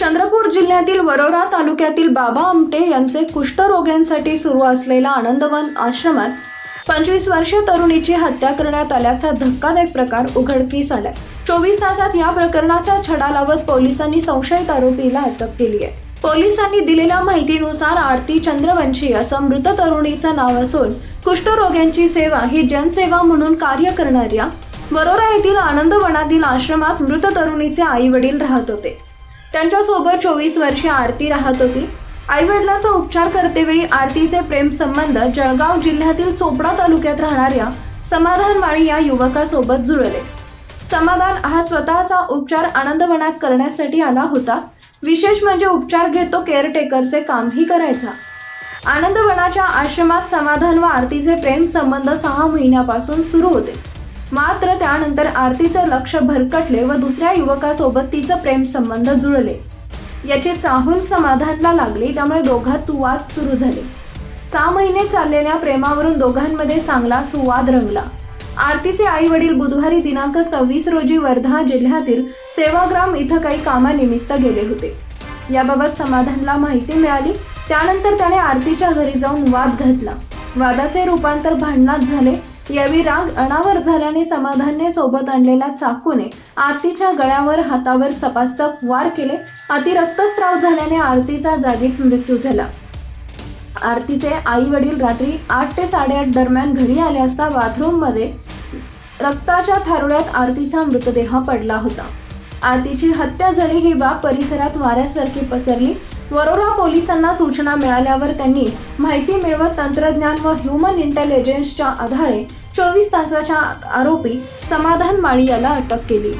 चंद्रपूर जिल्ह्यातील वरोरा तालुक्यातील बाबा आमटे यांचे कुष्ठरोग्यांसाठी सुरू असलेल्या आनंदवन आश्रमात पंचवीस वर्षीय तरुणीची हत्या करण्यात आल्याचा धक्कादायक प्रकार उघडकीस आलाय. चोवीस तासात या प्रकरणाचा छडा लावत पोलिसांनी संशयित आरोपीला अटक केली आहे. पोलिसांनी दिलेल्या माहितीनुसार आरती चंद्रवंशी असं मृत तरुणीचं नाव असून कुष्ठरोग्यांची सेवा ही जनसेवा म्हणून कार्य करणाऱ्या वरोरा येथील आनंदवनातील आश्रमात मृत तरुणीचे आई वडील राहत होते. त्यांच्यासोबत चोवीस वर्षे आरती राहत होती. आईवडिलांचा उपचार करतेवेळी आरतीचे प्रेम संबंध जळगाव जिल्ह्यातील चोपडा तालुक्यात राहणाऱ्या समाधानवाणी या युवकासोबत जुळले. समाधान हा स्वतःचा उपचार आनंदवनात करण्यासाठी आला होता. विशेष म्हणजे उपचार घेतो केअरटेकरचे कामही करायचा. आनंदवनाच्या आश्रमात समाधान व आरतीचे प्रेम संबंध सहा महिन्यापासून सुरू होते. मात्र त्यानंतर आरतीचे लक्ष भरकटले व दुसऱ्या युवकासोबत तिचं प्रेम संबंध जुळले. याचे चाहूल समाधानला लागली त्यामुळे दोघात वाद सुरू झाले. सहा महिने चाललेल्या प्रेमावरून दोघांमध्ये चांगला सुवाद रंगला. आरतीचे आई वडील बुधवारी दिनांक सव्वीस रोजी वर्धा जिल्ह्यातील सेवाग्राम इथं काही कामानिमित्त गेले होते. याबाबत समाधानला माहिती मिळाली त्यानंतर त्याने आरतीच्या घरी जाऊन वाद घातला. वादाचे रूपांतर भांडणात झाले. यावेळी राग अनावर झाल्याने समाधानने सोबत आणलेल्या चाकूने आरतीच्या गळ्यावर हातावर सपासप वार केले. अति रक्तस्राव झाल्याने आरतीचा जागीच मृत्यू झाला. आरतीचे आई वडील रात्री आठ ते साडेआठ दरम्यान घरी आले असता बाथरूममध्ये रक्ताच्या थारोळ्यात आरतीचा मृतदेह पडला होता. आरतीची हत्या झाली ही बाब परिसरात वाऱ्यासारखी पसरली. वरोरा पोलिसांना सूचना मिळाल्यावर त्यांनी माहिती मिळवत तंत्रज्ञान व ह्युमन इंटेलिजन्सच्या आधारे चोवीस तासाच्या आरोपी समाधान माळी याला अटक केली.